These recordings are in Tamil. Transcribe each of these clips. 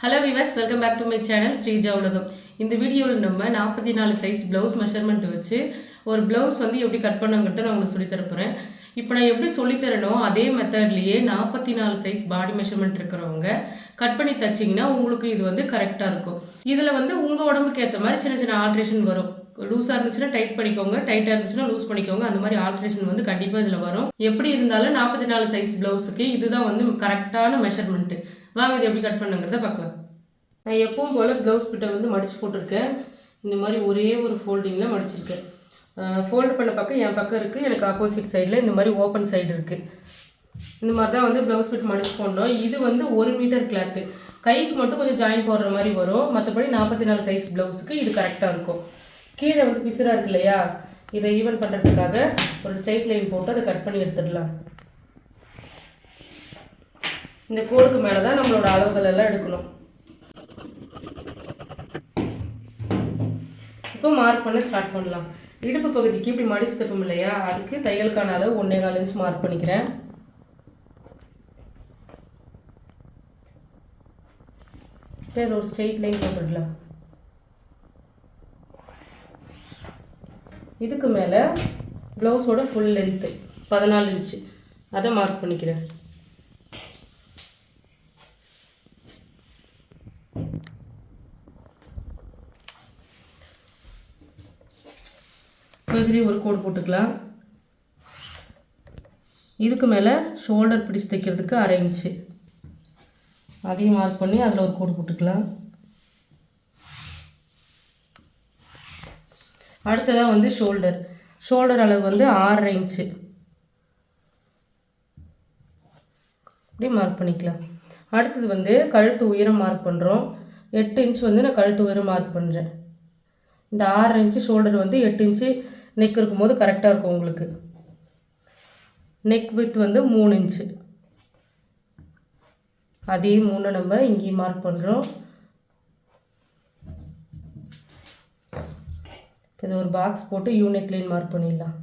Hello viewers welcome back to my channel Sreeja Ulagam இந்த வீடியோவில் நம்ம நாற்பத்தி நாலு சைஸ் ப்ளவுஸ் மெஷர்மெண்ட் வச்சு ஒரு ப்ளவுஸ் வந்து எப்படி கட் பண்ணுங்கிறத நான் உங்களுக்கு சொல்லித் இப்போ நான் எப்படி சொல்லித்தரனோ அதே மெத்தட்லேயே நாற்பத்தி நாலு சைஸ் பாடி மெஷர்மெண்ட் இருக்கிறவங்க கட் பண்ணி தச்சிங்கன்னா உங்களுக்கு இது வந்து கரெக்டாக இருக்கும். இதில் வந்து உங்கள் உடம்புக்கு ஏற்ற மாதிரி சின்ன சின்ன ஆல்ட்ரேஷன் வரும். லூஸாக இருந்துச்சுன்னா டைட் பண்ணிக்கோங்க டைட்டாக இருந்துச்சுன்னா லூஸ் பண்ணிக்கோங்க. அந்த மாதிரி ஆல்ட்ரேஷன் வந்து கண்டிப்பாக இதில் வரும். எப்படி இருந்தாலும் நாற்பத்தி நாலு சைஸ் ப்ளவுஸுக்கு இதுதான் வந்து கரெக்டான மெஷர்மெண்ட்டு வாங்க இது எப்படி கட் பண்ணுங்கிறத பார்க்கலாம். நான் எப்பவும் போல் ப்ளவுஸ் பிட்டை வந்து மடித்து போட்டிருக்கேன். இந்த மாதிரி ஒரே ஒரு ஃபோல்டிங்கில் மடிச்சிருக்கேன். ஃபோல்டு பண்ண பக்கம் என் பக்கம் இருக்குது எனக்கு ஆப்போசிட் சைடில் இந்த மாதிரி ஓப்பன் சைடு இருக்குது இந்த மாதிரி தான் வந்து ப்ளவுஸ் பிட் மடிச்சு போடணும். இது வந்து ஒரு மீட்டர் கிளாத்து கைக்கு மட்டும் கொஞ்சம் ஜாயின் போடுற மாதிரி வரும். மற்றபடி நாற்பத்தி நாலு சைஸ் ப்ளவுஸுக்கு இது கரெக்டாக இருக்கும். கீழே வந்து பிசுராக இருக்கு இல்லையா? இதை ஈவன் பண்ணுறதுக்காக ஒரு ஸ்ட்ரைட் லைன் போட்டு அதை கட் பண்ணி எடுத்துடலாம். இந்த கோடுக்கு மேலே தான் நம்மளோட அளவுகள் எல்லாம் எடுக்கணும். இப்போ மார்க் பண்ண ஸ்டார்ட் பண்ணலாம். இடுப்பு பகுதிக்கு இப்படி மடிச்சு தப்போம் இல்லையா? அதுக்கு தையலுக்கான அளவு ஒன்றே கால் இன்ச் மார்க் பண்ணிக்கிறேன் பேர் ஒரு ஸ்ட்ரெயிட் லைன் போட்டுடலாம். இதுக்கு மேலே ப்ளவுஸோட ஃபுல் லென்த்து பதினாலு இன்ச்சு அதை மார்க் பண்ணிக்கிறேன். மாதிரி ஒரு கோடு போட்டுக்கலாம். இதுக்கு மேலே ஷோல்டர் பிடிச்சு தைக்கிறதுக்கு அரை இன்ச்சு அதையும் மார்க் பண்ணி அதில் ஒரு கோடு போட்டுக்கலாம். அடுத்ததாக வந்து ஷோல்டர் ஷோல்டர் அளவு வந்து ஆறரை இன்ச்சு இப்படி மார்க் பண்ணிக்கலாம். அடுத்தது வந்து கழுத்து உயரம் மார்க் பண்ணுறோம் எட்டு இன்ச் வந்து நான் கழுத்து உயரம் மார்க் பண்ணுறேன் இந்த ஆறரை இன்ச்சு ஷோல்டர் வந்து எட்டு இன்ச்சு நெக் இருக்கும்போது கரெக்டாக இருக்கும் உங்களுக்கு. நெக் வித் வந்து மூணு இன்ச்சு அதே மூணு நம்ம இங்கேயும் மார்க் பண்ணுறோம் இது ஒரு பாக்ஸ் போட்டு யூனிக் லைன் மார்க் பண்ணிடலாம்.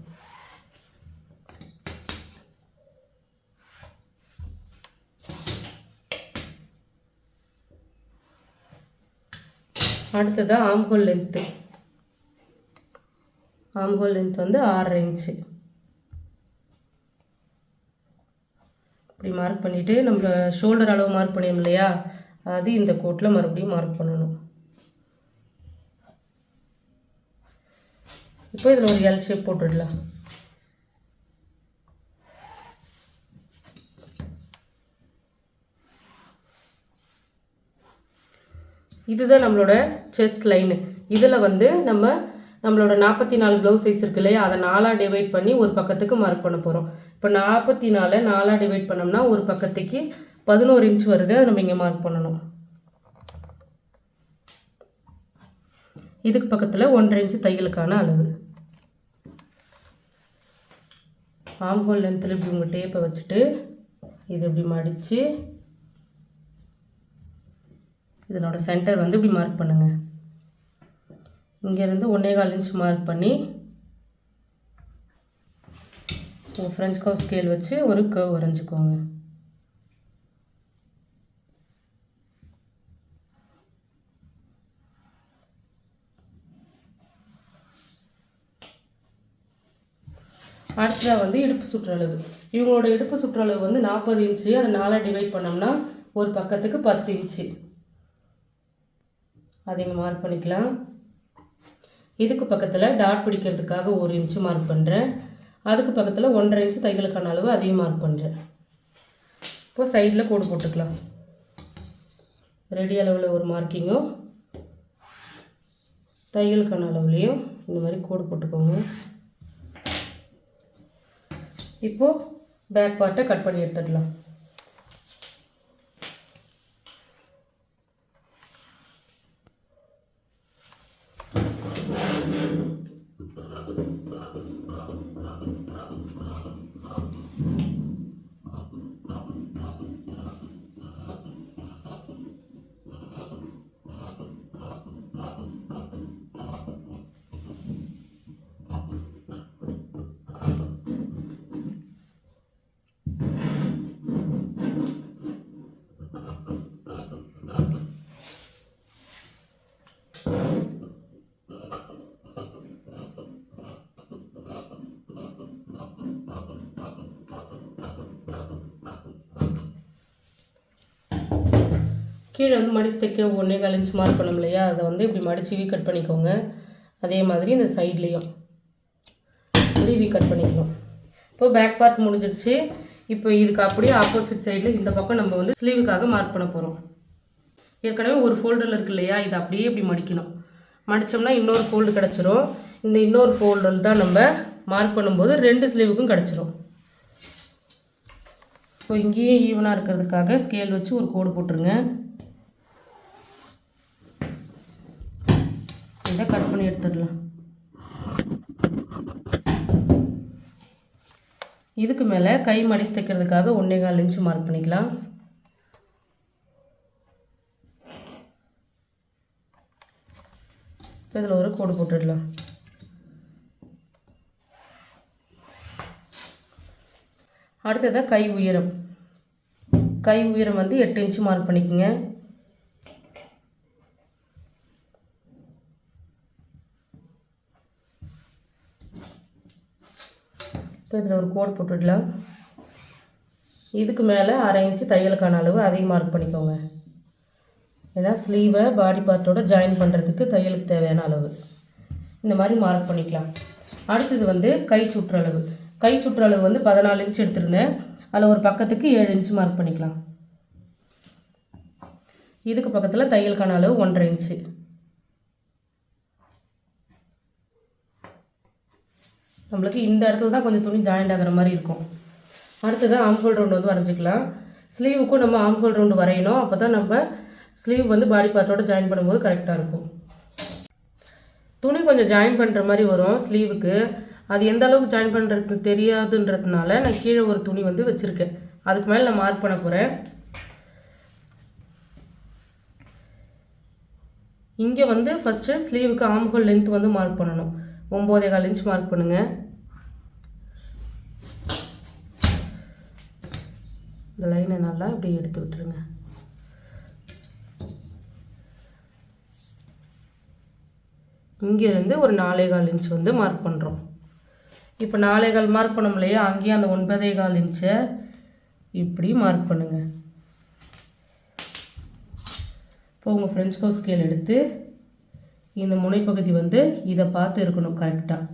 அடுத்ததாக ஆம்ஹோல் லென்த்து ஆம்ஹோல் லென்த் வந்து ஆறரை இன்ச்சு. இப்படி மார்க் பண்ணிவிட்டு நம்ம ஷோல்டர் அளவு மார்க் பண்ணியோம் இல்லையா? அது இந்த கோட்டில் மறுபடியும் மார்க் பண்ணணும். இப்போ இதில் ஒரு எல் ஷேப் போட்டுடலாம். இதுதான் நம்மளோட செஸ்ட் லைனு இதில் வந்து நம்ம நம்மளோட நாற்பத்தி நாலு ப்ளவுஸ் சைஸ் இருக்கு இல்லையா அதை நாலாக டிவைட் பண்ணி ஒரு பக்கத்துக்கு மார்க் பண்ண போகிறோம் இப்போ நாற்பத்தி நாலை நாலாக டிவைட் பண்ணோம்னா ஒரு பக்கத்துக்கு பதினோரு இன்ச் வருது அதை நம்ம இங்கே மார்க் பண்ணணும். இதுக்கு பக்கத்தில் ஒன்றரை இன்ச்சு தையலுக்கான அளவு. ஆம்ஹோல் லென்த்தில் இப்படி உங்கள் டேப்பை வச்சுட்டு இது இப்படி மடித்து இதனோட சென்டர் வந்து இப்படி மார்க் பண்ணுங்கள் இங்கேருந்து ஒன்றே கால் இன்ச் மார்க் பண்ணி ஃப்ரெஞ்ச் கவ் ஸ்கேல் வச்சு ஒரு கர்வ் வரைஞ்சிக்கோங்க. அடுத்ததாக வந்து இடுப்பு சுற்றளவு இவங்களோட இடுப்பு சுற்றளவு வந்து நாற்பது இன்ச்சு அதை நாலாக டிவைட் பண்ணோம்னா ஒரு பக்கத்துக்கு பத்து இன்ச்சு அதை இங்கே மார்க் பண்ணிக்கலாம். இதுக்கு பக்கத்தில் டாட் பிடிக்கிறதுக்காக ஒரு இன்ச்சு மார்க் பண்ணுறேன் அதுக்கு பக்கத்தில் ஒன்றரை இன்ச்சு தையலுக்கான அளவு அதையும் மார்க் பண்ணுறேன் இப்போ சைடில் கோடு போட்டுக்கலாம். ரெடி அளவில் ஒரு மார்க்கிங்கும் தையலுக்கான அளவுலேயும் இந்த மாதிரி கோடு போட்டுக்கோங்க. இப்போது பேக் பார்ட்டை கட் பண்ணி எடுத்துடலாம். கீழே வந்து மடித்து தைக்க ஒன்றே கால் இன்ச் மார்க் பண்ணோம் இல்லையா? அதை வந்து இப்படி மடித்து வீ கட் பண்ணிக்கோங்க. அதே மாதிரி இந்த சைட்லேயும் இப்படி வீ கட் பண்ணிக்கணும். இப்போ பேக் பார்ட் முடிஞ்சிருச்சு. இப்போ இதுக்கு அப்படியே ஆப்போசிட் சைடில் இந்த பக்கம் நம்ம வந்து ஸ்லீவுக்காக மார்க் பண்ண போகிறோம் ஏற்கனவே ஒரு ஃபோல்டரில் இருக்கு இல்லையா? இதை அப்படியே இப்படி மடிக்கணும். மடித்தோம்னா இன்னொரு ஃபோல்டு கிடச்சிரும். இந்த இன்னொரு ஃபோல்டர் தான் நம்ம மார்க் பண்ணும்போது ரெண்டு ஸ்லீவுக்கும் கிடச்சிரும். இப்போ இங்கேயே ஈவனாக இருக்கிறதுக்காக ஸ்கேல் வச்சு ஒரு கோடு போட்டுருங்க. இதை கட் பண்ணி எடுத்துடலாம். இதுக்கு மேலே கை மடிச்சு தைக்கிறதுக்காக ஒன்றே கால் இன்ச்சு மார்க் பண்ணிக்கலாம். இதில் ஒரு கோடு போட்டுடலாம். அடுத்ததாக கை உயரம். கை உயரம் வந்து எட்டு இன்ச்சு மார்க் பண்ணிக்கோங்க. இப்போ இதில் ஒரு கோடு போட்டுடலாம். இதுக்கு மேலே அரை இன்ச்சு தையலுக்கான அளவு அதையும் மார்க் பண்ணிக்கோங்க. ஏன்னா ஸ்லீவை பாடி பார்ட்டோட ஜாயின் பண்ணுறதுக்கு தையலுக்கு தேவையான அளவு. இந்த மாதிரி மார்க் பண்ணிக்கலாம். அடுத்தது வந்து கை சுற்றளவு கை சுற்றளவு வந்து பதினாலு இன்ச் எடுத்திருந்தேன். அதில் ஒரு பக்கத்துக்கு ஏழு இன்ச் மார்க் பண்ணிக்கலாம். இதுக்கு பக்கத்தில் தையலுக்கான அளவு ஒன்றரை இன்ச்சு. நம்மளுக்கு இந்த இடத்துல தான் கொஞ்சம் துணி ஜாயிண்ட் ஆகிற மாதிரி இருக்கும். அடுத்தது ஆம்ஹோல் ரவுண்டு வந்து வரைஞ்சிக்கலாம். ஸ்லீவுக்கும் நம்ம ஆம்ஹோல் ரவுண்டு வரையணும். அப்போ தான் நம்ம ஸ்லீவ் வந்து பாடி பார்ட்டோட ஜாயின் பண்ணும்போது கரெக்டாக இருக்கும். துணி கொஞ்சம் ஜாயின் பண்ணுற மாதிரி வரும் ஸ்லீவுக்கு அது எந்த அளவுக்கு ஜாயின் பண்ணுறது தெரியாதுன்றதுனால நான் கீழே ஒரு துணி வந்து வச்சுருக்கேன். அதுக்கு மேலே நான் மார்க் பண்ண போகிறேன் இங்கே வந்து ஃபஸ்ட்டு ஸ்லீவுக்கு ஆம்ஹோல் லென்த் வந்து மார்க் பண்ணணும். ஒம்போதே கால் இன்ச் மார்க் பண்ணுங்கள் இந்த லைனை நல்லா அப்படியே எடுத்து விட்டுருங்க. இங்கேருந்து ஒரு நாலே கால் இன்ச் வந்து மார்க் பண்ணுறோம் இப்போ நாலே கால் மார்க் பண்ணோம் இல்லையா? அங்கேயும் அந்த ஒன்பதே கால் இன்ச்சை இப்படி மார்க் பண்ணுங்கள் இப்போ உங்கள் ஃப்ரெஞ்ச் கோ ஸ்கேல் எடுத்து இந்த முனைப்பகுதி வந்து இதை பார்த்து இருக்கணும் கரெக்டாக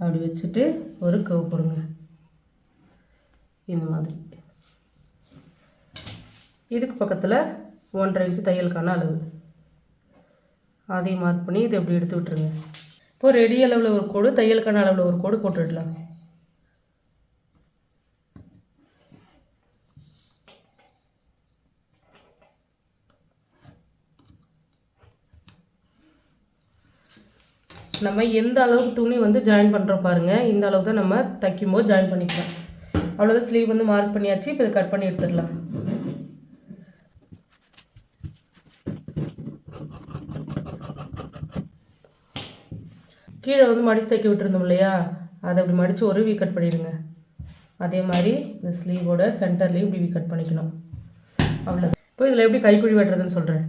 அப்படி வச்சுட்டு ஒரு கவ் போடுங்க. இந்த மாதிரி. இதுக்கு பக்கத்தில் ஒன்றரை இன்ச்சு தையலுக்கான அளவு. அதையும் மார்க் பண்ணி இதை எப்படி எடுத்து விட்டுருங்க. இப்போ ரெடி அளவில் ஒரு கோடு தையலுக்கான அளவில் ஒரு கோடு போட்டுடலாம் நம்ம எந்த அளவுக்கு துணி வந்து ஜாயின் பண்ணுறோம் பாருங்கள் இந்த அளவு தான் நம்ம தைக்கும்போது ஜாயின் பண்ணிக்கலாம். அவ்வளோதான் ஸ்லீவ் வந்து மார்க் பண்ணியாச்சு. இப்போ இதை கட் பண்ணி எடுத்துடலாம். கீழே வந்து மடித்து தைக்க விட்டுருந்தோம் இல்லையா? அதை அப்படி மடித்து ஒரு வீ கட் பண்ணிடுங்க. அதே மாதிரி இந்த ஸ்லீவோட சென்டர்லேயும் இப்படி வீ கட் பண்ணிக்கணும். அவ்வளோ இப்போ இதில் எப்படி கைக்குழி வெட்டுறதுன்னு சொல்கிறேன்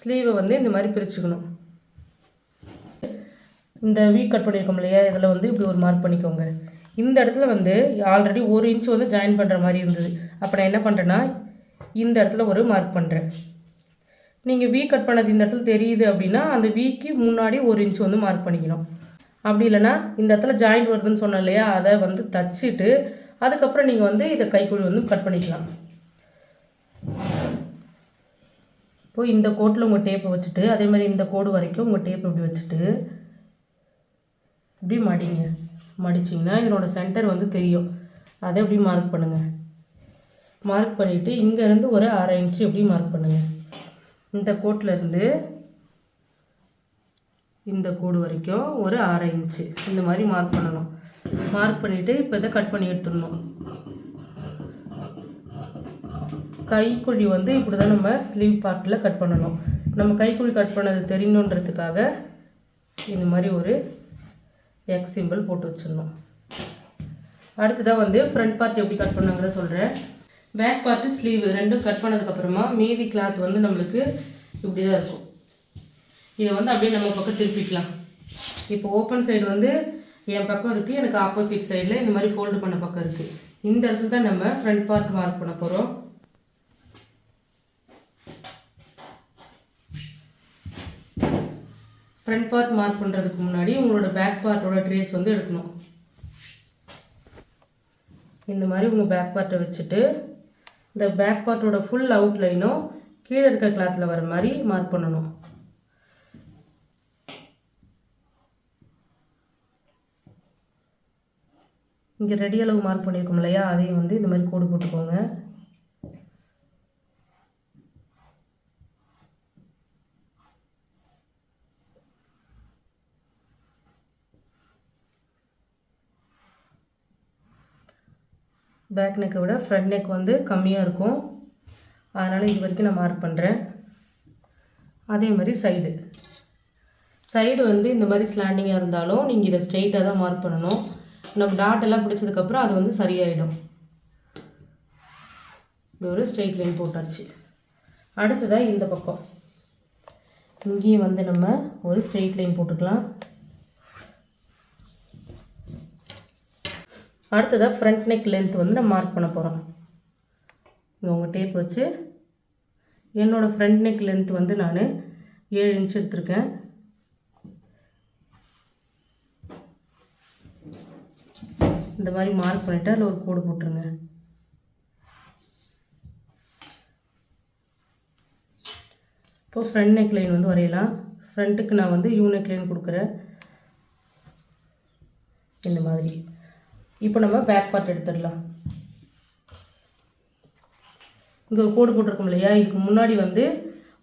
ஸ்லீவை வந்து இந்த மாதிரி பிரிச்சுக்கணும். இந்த வீ கட் பண்ணியிருக்கோம் இல்லையா? இதில் வந்து இப்படி ஒரு மார்க் பண்ணிக்கோங்க. இந்த இடத்துல வந்து ஆல்ரெடி ஒரு இன்ச் வந்து ஜாயின் பண்ணுற மாதிரி இருந்தது. அப்போ நான் என்ன பண்ணுறேன்னா இந்த இடத்துல ஒரு மார்க் பண்ணுறேன் நீங்கள் வீ கட் பண்ணது இந்த இடத்துல தெரியுது அப்படின்னா அந்த வீக்கு முன்னாடி ஒரு இன்ச் வந்து மார்க் பண்ணிக்கணும். அப்படி இல்லைன்னா இந்த இடத்துல ஜாயிண்ட் வருதுன்னு சொன்னேன் இல்லையா அதை வந்து தச்சுட்டு அதுக்கப்புறம் நீங்கள் வந்து இதை கைக்குழி வந்து கட் பண்ணிக்கலாம். இப்போ இந்த கோட்டில் உங்கள் டேப்பை வச்சுட்டு அதே மாதிரி இந்த கோடு வரைக்கும் உங்கள் டேப் இப்படி வச்சுட்டு இப்படி மடிங்க. மடிச்சிங்கன்னா இதனோட சென்டர் வந்து தெரியும். அதை எப்படி மார்க் பண்ணுங்கள் மார்க் பண்ணிவிட்டு இங்கேருந்து ஒரு அரை இன்ச்சு எப்படி மார்க் பண்ணுங்கள் இந்த கோட்டில் இந்த கோடு வரைக்கும் ஒரு அரை இன்ச்சு இந்த மாதிரி மார்க் பண்ணணும். மார்க் பண்ணிவிட்டு இப்போ இதை கட் பண்ணி எடுத்துடணும். கைக்குழி வந்து இப்படி தான் நம்ம ஸ்லீவ் பார்ட்டில் கட் பண்ணணும். நம்ம கைக்குழி கட் பண்ணது தெரியணுன்றதுக்காக இந்த மாதிரி ஒரு எக்ஸ் சிம்பிள் போட்டு வச்சிடணும். அடுத்ததாக வந்து ஃப்ரண்ட் பார்ட் எப்படி கட் பண்ணுங்கிறத சொல்கிறேன் பேக் பார்ட்டு ஸ்லீவ் ரெண்டும் கட் பண்ணதுக்கப்புறமா மீதி கிளாத் வந்து நம்மளுக்கு இப்படி தான் இருக்கும். இதை வந்து அப்படியே நம்ம பக்கம் திருப்பிக்கலாம். இப்போ ஓப்பன் சைடு வந்து என் பக்கம் இருக்குது எனக்கு ஆப்போசிட் சைடில் இந்த மாதிரி ஃபோல்டு பண்ண பக்கம் இருக்குது இந்த இடத்துல தான் நம்ம ஃப்ரண்ட் பார்ட் மார்க் பண்ண போகிறோம் ஃப்ரண்ட் பார்ட் மார்க் பண்ணுறதுக்கு முன்னாடி உங்களோட பேக் பார்ட்டோட ட்ரேஸ் வந்து எடுக்கணும். இந்த மாதிரி உங்கள் பேக் பார்ட்டை வச்சுட்டு இந்த பேக் பார்ட்டோட ஃபுல் அவுட்லைனும் கீழே இருக்க கிளாத்தில் வர மாதிரி மார்க் பண்ணணும். இங்கே ரெடி அளவு மார்க் பண்ணியிருக்கோம் இல்லையா? அதையும் வந்து இந்த மாதிரி கோடு போட்டுக்கோங்க. பேக் நெக்கை விட ஃப்ரண்ட் நெக் வந்து கம்மியாக இருக்கும். அதனால் இது வரைக்கும் நான் மார்க் பண்ணுறேன் அதே மாதிரி சைடு சைடு வந்து இந்த மாதிரி ஸ்லாண்டிங்காக இருந்தாலும் நீங்கள் இதை ஸ்ட்ரெயிட்டாக தான் மார்க் பண்ணணும். நம்ம டாட் எல்லாம் பிடிச்சதுக்கப்புறம் அது வந்து சரியாயிடும். இப்படி ஒரு ஸ்ட்ரெயிட் லைன் போட்டாச்சு. அடுத்ததாக இந்த பக்கம். இங்கேயும் வந்து நம்ம ஒரு ஸ்ட்ரெயிட் லைன் போட்டுக்கலாம். அடுத்ததாக ஃப்ரண்ட் நெக் லென்த் வந்து நம்ம மார்க் பண்ண போகிறோம் இங்கே உங்கள் டேப் வச்சு என்னோடய ஃப்ரண்ட் நெக் லென்த் வந்து நான் ஏழு இன்ச் எடுத்திருக்கேன். இந்த மாதிரி மார்க் பண்ணிவிட்டு அதில் ஒரு கோடு போட்டுருங்க. இப்போது ஃப்ரண்ட் நெக் லைன் வந்து வரையலாம். ஃப்ரண்ட்டுக்கு நான் வந்து யூ நெக் லைன் கொடுக்குறேன். இந்த மாதிரி. இப்போ நம்ம பேக் பார்ட் எடுத்துடலாம். இங்கே கோடு போட்டிருக்கோம் இல்லையா? இதுக்கு முன்னாடி வந்து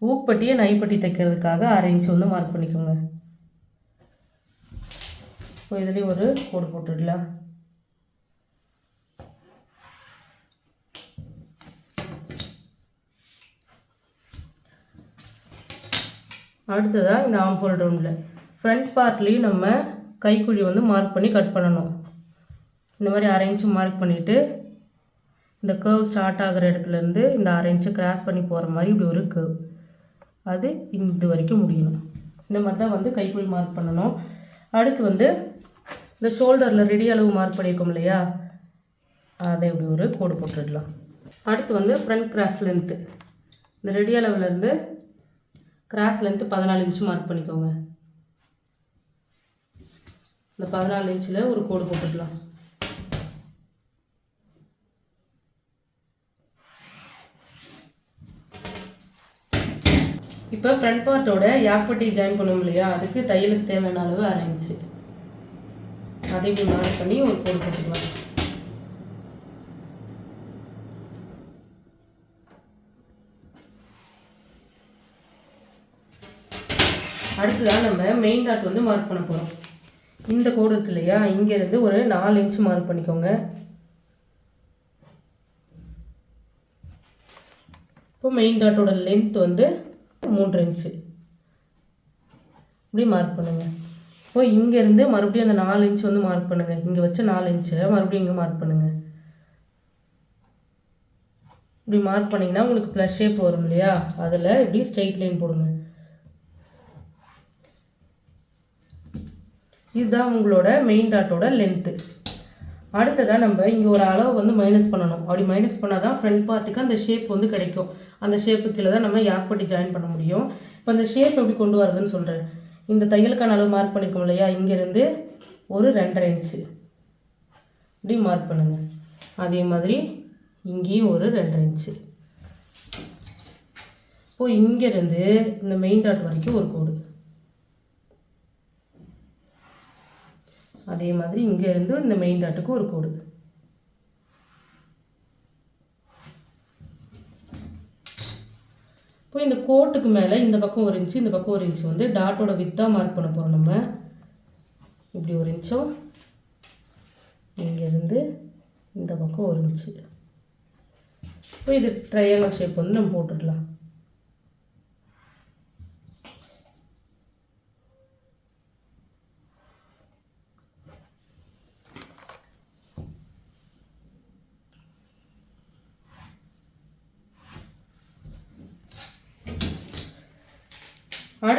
ஊக்பட்டியை நைப்பட்டி தைக்கிறதுக்காக அரை இன்ச்சு வந்து மார்க் பண்ணிக்கோங்க. இப்போ இதுலேயும் ஒரு கோடு போட்டுடலாம். அடுத்ததாக இந்த ஆம்போல் ரவுண்டில் ஃப்ரண்ட் பார்ட்லேயும் நம்ம கைக்குழி வந்து மார்க் பண்ணி கட் பண்ணணும். இந்த மாதிரி அரை மார்க் பண்ணிவிட்டு இந்த கர்வ் ஸ்டார்ட் ஆகிற இடத்துலேருந்து இந்த அரை கிராஸ் பண்ணி போகிற மாதிரி இப்படி ஒரு கர்வ் அது இது வரைக்கும் முடியணும். இந்த மாதிரி தான் வந்து கைக்குழி மார்க் பண்ணணும். அடுத்து வந்து இந்த ஷோல்டரில் ரெடி அளவு மார்க் பண்ணியிருக்கோம் இல்லையா? அதை இப்படி ஒரு கோடு போட்டுடலாம். அடுத்து வந்து ஃப்ரண்ட் கிராஸ் லென்த்து இந்த ரெடி அளவுலேருந்து கிராஸ் லென்த்து பதினாலு இன்ச்சு மார்க் பண்ணிக்கோங்க. இந்த பதினாலு இன்ச்சில் ஒரு கோடு போட்டுக்கலாம் இப்போ ஃப்ரண்ட் பார்ட்டோட யாக்பட்டி ஜாயின் பண்ணோம் இல்லையா? அதுக்கு தையலுக்கு தேவையான அளவு அரைஞ்சு அதை இப்படி மார்க் பண்ணி ஒரு கோடு போட்டுக்கலாம். அடுத்ததாக நம்ம மெயின் டாட் வந்து மார்க் பண்ண போகிறோம் இந்த கோடு இருக்கு இல்லையா? இங்கேருந்து ஒரு நாலு இன்ச் மார்க் பண்ணிக்கோங்க. இப்போ மெயின் டாட்டோட லென்த் வந்து மூன்று இன்ச்சு இப்படி மார்க் பண்ணுங்கள் இப்போ இங்கேருந்து மறுபடியும் அந்த நாலு இன்ச் வந்து மார்க் பண்ணுங்கள் இங்கே வச்ச நாலு இன்ச்சை மறுபடியும் இங்கே மார்க் பண்ணுங்கள் இப்படி மார்க் பண்ணிங்கன்னா உங்களுக்கு ப்ளஸ் ஷேப் வரும் இல்லையா? அதில் இப்படி ஸ்ட்ரெயிட் லைன் போடுங்க. இதுதான் உங்களோட மெயின் டாட்டோட லென்த்து அடுத்ததாக நம்ம இங்கே ஒரு அளவு வந்து மைனஸ் பண்ணணும். அப்படி மைனஸ் பண்ணால் தான் ஃப்ரண்ட் பார்ட்டுக்கு அந்த ஷேப் வந்து கிடைக்கும். அந்த ஷேப்பு கீழே தான் நம்ம யாக்பட்டி ஜாயின் பண்ண முடியும். இப்போ அந்த ஷேப் எப்படி கொண்டு வரதுன்னு சொல்கிறேன் இந்த தையலுக்கான அளவு மார்க் பண்ணிருக்கோம் இல்லையா? இங்கேருந்து ஒரு ரெண்டரை இன்ச்சு இப்படி மார்க் பண்ணுங்கள் அதே மாதிரி இங்கேயும் ஒரு ரெண்டரை இன்ச்சு இப்போது இங்கேருந்து இந்த மெயின் டாட் வரைக்கும் ஒரு கோடு. அதே மாதிரி இங்கேருந்து இந்த மெயின் டாட்டுக்கு ஒரு கோடு. இப்போ இந்த கோட்டுக்கு மேலே இந்த பக்கம் ஒரு இன்ச்சு இந்த பக்கம் ஒரு இன்ச்சு வந்து டாட்டோட வித்தாக மார்க் பண்ண போகிறோம் நம்ம. இப்படி ஒரு இன்ச்சும் இங்கேருந்து இந்த பக்கம் ஒரு இன்ச்சு இப்போ இது ட்ரையாங்கல் ஷேப் வந்து நம்ம போட்டுடலாம்.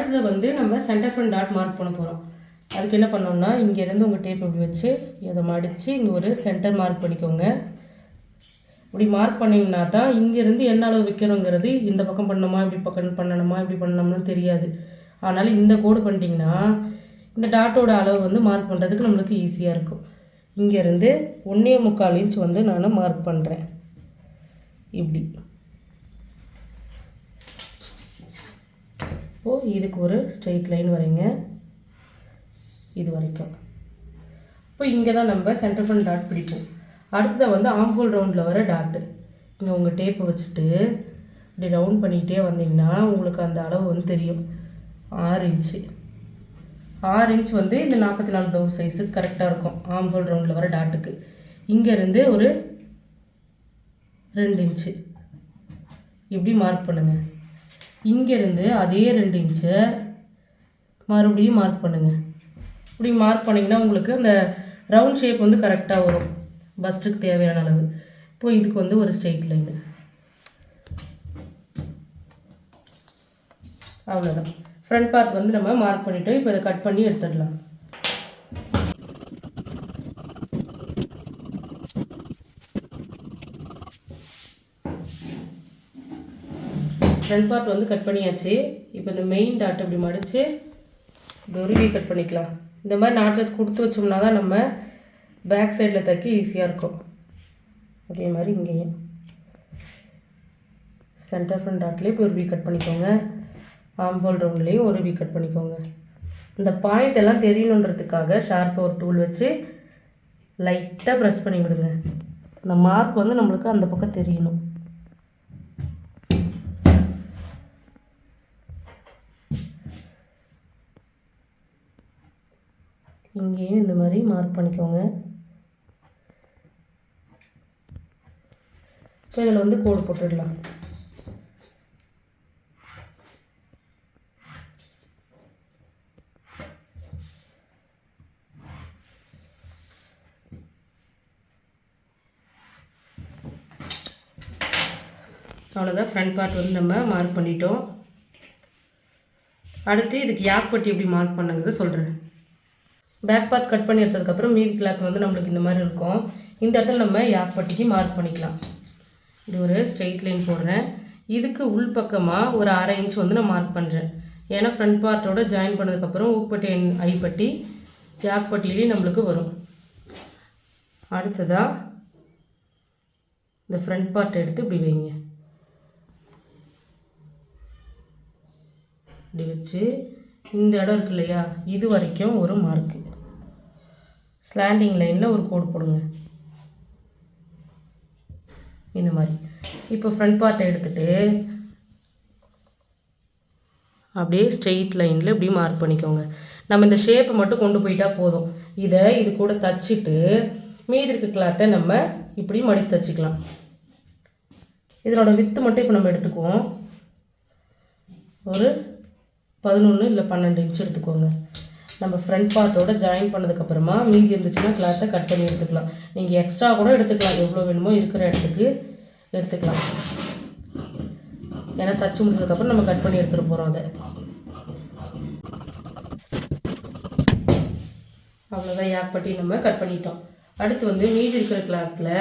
அடுத்தது வந்து நம்ம சென்டர் ஃப்ரண்ட் டாட் மார்க் பண்ண போகிறோம் அதுக்கு என்ன பண்ணோம்னா இங்கேருந்து உங்கள் டேப் இப்படி வச்சு இதை மடித்து இங்கே ஒரு சென்டர் மார்க் பண்ணிக்கோங்க. இப்படி மார்க் பண்ணிங்கன்னா தான் இங்கேருந்து என்ன அளவு வைக்கணுங்கிறது இந்த பக்கம் பண்ணணுமா இப்படி பக்கம் பண்ணணுமா இப்படி பண்ணணும்னு தெரியாது. அதனால் இந்த கோடு பண்ணிட்டிங்கன்னா இந்த டாட்டோட அளவு வந்து மார்க் பண்ணுறதுக்கு நம்மளுக்கு ஈஸியாக இருக்கும். இங்கேருந்து ஒன்றே முக்கால் இன்ச் வந்து நான் மார்க் பண்ணுறேன் இப்படி. இப்போது இதுக்கு ஒரு ஸ்ட்ரெயிட் லைன் வரைங்க இது வரைக்கும். இப்போ இங்கே தான் நம்ம சென்டர் ஃப்ரண்ட் டாட் பிடிப்போம். அடுத்ததாக வந்து ஆம்போல் ரவுண்டில் வர டாட்டு இங்கே உங்கள் டேப்பை வச்சுட்டு இப்படி ரவுண்ட் பண்ணிகிட்டே வந்தீங்கன்னா உங்களுக்கு அந்த அளவு வந்து தெரியும். ஆறு இன்ச்சு ஆறு இன்ச் வந்து இந்த நாற்பத்தி நாலு ப்ளவுஸ் சைஸு கரெக்டாக இருக்கும். ஆம்போல் ரவுண்டில் வர டாட்டுக்கு இங்கேருந்து ஒரு ரெண்டு இன்ச்சு இப்படி மார்க் பண்ணுங்கள் இங்கேருந்து அதே ரெண்டு இன்ச்சை மறுபடியும் மார்க் பண்ணுங்கள் இப்படி மார்க் பண்ணிங்கன்னா உங்களுக்கு அந்த ரவுண்ட் ஷேப் வந்து கரெக்டாக வரும். பஸ்ட்டுக்கு தேவையான அளவு. இப்போ இதுக்கு வந்து ஒரு ஸ்ட்ரெயிட் லைனு அவ்வளோதான் ஃப்ரண்ட் பார்ட் வந்து நம்ம மார்க் பண்ணிவிட்டு இப்போ இதை கட் பண்ணி எடுத்துடலாம். ஃப்ரண்ட் பார்ட் வந்து கட் பண்ணியாச்சு. இப்போ இந்த மெயின் டாட் அப்படி மடித்து டொருவி கட் பண்ணிக்கலாம். இந்த மாதிரி நாட்சஸ் கொடுத்து வச்சோம்னா தான் நம்ம பேக் சைடில் தைக்க ஈஸியாக இருக்கும். அதே மாதிரி இங்கேயும். சென்டர் ஃப்ரண்ட் டாட்லேயே இப்போ ஒரு வி கட் பண்ணிக்கோங்க. ஆம்போல் ரவுண்ட்லேயும் ஒரு வி கட் பண்ணிக்கோங்க. இந்த பாயிண்ட் எல்லாம் தெரியணுன்றதுக்காக ஷார்ப்பாக ஒரு டூல் வச்சு லைட்டாக ப்ரெஸ் பண்ணி விடுங்க இந்த மார்க் வந்து நம்மளுக்கு அந்த பக்கம் தெரியணும். இங்கேயும் இந்த மாதிரி மார்க் பண்ணிக்கோங்க. இப்போ இதில் வந்து கோடு போட்டுடலாம். அவ்வளோதான் ஃப்ரண்ட் பார்ட் வந்து நம்ம மார்க் பண்ணிட்டோம். அடுத்து இதுக்கு யாக் பட்டி எப்படி மார்க் பண்ணுங்கிறத சொல்கிறேன் பேக் பார்ட் கட் பண்ணி எடுத்ததுக்கப்புறம் மீதி கிளாத் வந்து நம்மளுக்கு இந்த மாதிரி இருக்கும். இந்த இடத்துல நம்ம யாக் பட்டிக்கு மார்க் பண்ணிக்கலாம். இது ஒரு ஸ்ட்ரெயிட் லைன் போடுறேன். இதுக்கு உள் பக்கமாக ஒரு அரை இன்ச் வந்து நான் மார்க் பண்ணுறேன் ஏன்னா ஃப்ரண்ட் பார்ட்டோட ஜாயின் பண்ணதுக்கப்புறம் ஊப்பட்டி ஐப்பட்டி யாக் பட்டியிலையும் நம்மளுக்கு வரும். அடுத்ததாக இந்த ஃப்ரண்ட் பார்ட் எடுத்து இப்படி வைங்க. இப்படி வச்சு இந்த இடம் இருக்கு இல்லையா? இது வரைக்கும் ஒரு மார்க்கு ஸ்லாண்டிங் லைனில் ஒரு கோடு போடுங்க. இந்த மாதிரி. இப்போ ஃப்ரண்ட் பார்ட்டை எடுத்துகிட்டு அப்படியே ஸ்ட்ரெயிட் லைனில் இப்படி மார்க் பண்ணிக்கோங்க. நம்ம இந்த ஷேப்பை மட்டும் கொண்டு போயிட்டா போதும். இதை இது கூட தச்சுட்டு மீதி இருக்க கிளாத்தை நம்ம இப்படி மடித்து தச்சுக்கலாம். இதனோட வித்து மட்டும் இப்போ நம்ம எடுத்துக்குவோம். ஒரு பதினொன்று இல்லை பன்னெண்டு இன்ச் எடுத்துக்கோங்க. நம்ம ஃப்ரண்ட் பார்ட்டோட ஜாயின் பண்ணதுக்கப்புறமா மீதி இருந்துச்சுன்னா கிளாத்தை கட் பண்ணி எடுத்துக்கலாம். நீங்கள் எக்ஸ்ட்ரா கூட எடுத்துக்கலாம். எவ்வளோ வேணுமோ இருக்கிற இடத்துக்கு எடுத்துக்கலாம். ஏன்னா தச்சு முடிச்சதுக்கப்புறம் நம்ம கட் பண்ணி எடுத்துகிட்டு போகிறோம் அதை. அவ்வளோதான் யாப்பட்டி நம்ம கட் பண்ணிட்டோம். அடுத்து வந்து மீதி இருக்கிற கிளாத்தில்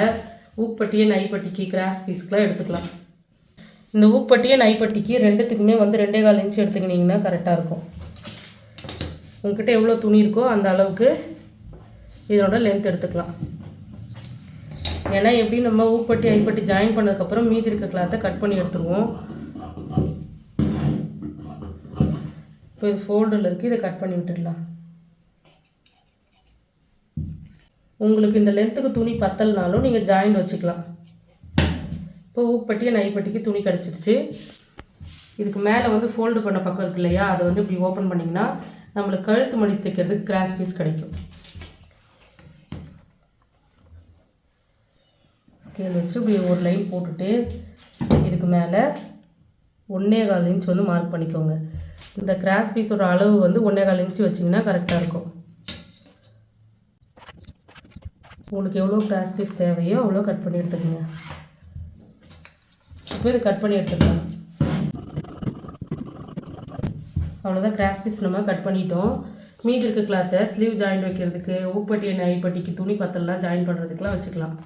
ஊப்பட்டியை நைப்பட்டிக்கு கிராஸ் பீஸ்க்கெலாம் எடுத்துக்கலாம். இந்த ஊப்பட்டியை நைப்பட்டிக்கு ரெண்டுத்துக்குமே வந்து ரெண்டே கால் இன்ச்சு எடுத்துக்கிட்டிங்கன்னா கரெக்டாக இருக்கும். உங்ககிட்ட எவ்வளோ துணி இருக்கோ அந்த அளவுக்கு இதனோட லென்த் எடுத்துக்கலாம். ஏன்னா எப்படி நம்ம ஊப்பட்டி ஐப்பட்டி ஜாயின் பண்ணதுக்கப்புறம் மீதி இருக்க கிளாத்தை கட் பண்ணி எடுத்துருவோம். இப்போ இது ஃபோல்டரில் இருக்குது இதை கட் பண்ணி விட்டுடலாம். உங்களுக்கு இந்த லென்த்துக்கு துணி பத்தலைனாலும் நீங்கள் ஜாயின் வச்சுக்கலாம். இப்போ ஊப்பட்டி நைப்பட்டிக்கு துணி கிடச்சிருச்சு. இதுக்கு மேலே வந்து ஃபோல்டு பண்ண பக்கம் இருக்கு இல்லையா? அதை வந்து இப்படி ஓப்பன் பண்ணிங்கன்னா நம்மளுக்கு கழுத்து மடி தைக்கிறதுக்கு கிராஸ் பீஸ் கிடைக்கும். ஸ்கேல் வச்சு இப்படி ஒரு லைன் போட்டுட்டு இதுக்கு மேலே ஒன்றே கால் இன்ச் வந்து மார்க் பண்ணிக்கோங்க. இந்த கிராஸ் பீஸோட அளவு வந்து ஒன்றே கால் இன்ச் வச்சிங்கன்னா கரெக்டாக இருக்கும். உங்களுக்கு எவ்வளோ கிராஸ் பீஸ் தேவையோ அவ்வளோ கட் பண்ணி எடுத்துக்கோங்க. இப்போ இது கட் பண்ணி எடுத்துக்கலாம். அவ்வளோதான் கிராஸ் பீஸ் நம்ம கட் பண்ணிட்டோம். மீதி இருக்க கிளாத்தை ஸ்லீவ் ஜாயின் வைக்கிறதுக்கு ஊப்பட்டி நைப்பட்டிக்கு துணி பத்தலாம் ஜாயின் பண்ணுறதுக்குலாம் வச்சுக்கலாம்.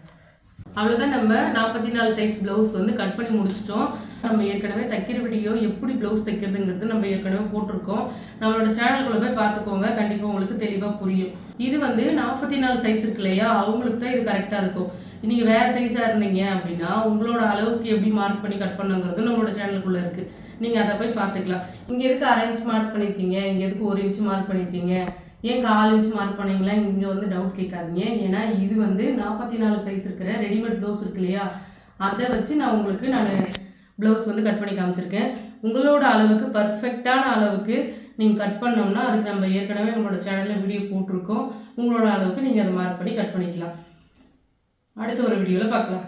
அவ்வளோதான் நம்ம நாற்பத்தி நாலு சைஸ் ப்ளவுஸ் வந்து கட் பண்ணி முடிச்சிட்டோம். நம்ம ஏற்கனவே தைக்கிற வீடியோ எப்படி ப்ளவுஸ் தைக்கிறதுங்கிறது நம்ம ஏற்கனவே போட்டிருக்கோம். நம்மளோட சேனல்குள்ளே போய் பார்த்துக்கோங்க. கண்டிப்பாக உங்களுக்கு தெளிவாக புரியும். இது வந்து நாற்பத்தி நாலு சைஸ் இருக்கு இல்லையா? அவங்களுக்கு தான் இது கரெக்டாக இருக்கும். நீங்கள் வேறு சைஸாக இருந்தீங்க அப்படின்னா உங்களோட அளவுக்கு எப்படி மார்க் பண்ணி கட் பண்ணுங்கிறது நம்மளோட சேனலுக்குள்ளே இருக்குது நீங்கள் அதை போய் பார்த்துக்கலாம் இங்கே இருக்க அரை இன்ச் மார்க் பண்ணியிருக்கீங்க இங்கே இருக்க ஒரு இன்ச் மார்க் பண்ணியிருக்கீங்க ஏன் கால் இன்ச் மார்க் பண்ணீங்களா? இங்கே வந்து டவுட் கேட்காதீங்க. ஏன்னா இது வந்து நாற்பத்தி நாலு சைஸ் இருக்கிற ரெடிமேட் ப்ளவுஸ் இருக்கு இல்லையா? அதை வச்சு நான் உங்களுக்கு நான் ப்ளவுஸ் வந்து கட் பண்ணி காமிச்சிருக்கேன். உங்களோட அளவுக்கு பர்ஃபெக்டான அளவுக்கு நீங்கள் கட் பண்ணோம்னா அதுக்கு நம்ம ஏற்கனவே உங்களோட சேனலில் வீடியோ போட்டிருக்கோம். உங்களோட அளவுக்கு நீங்கள் அதை மார்க் பண்ணி கட் பண்ணிக்கலாம். அடுத்த ஒரு வீடியோவில் பார்க்கலாம்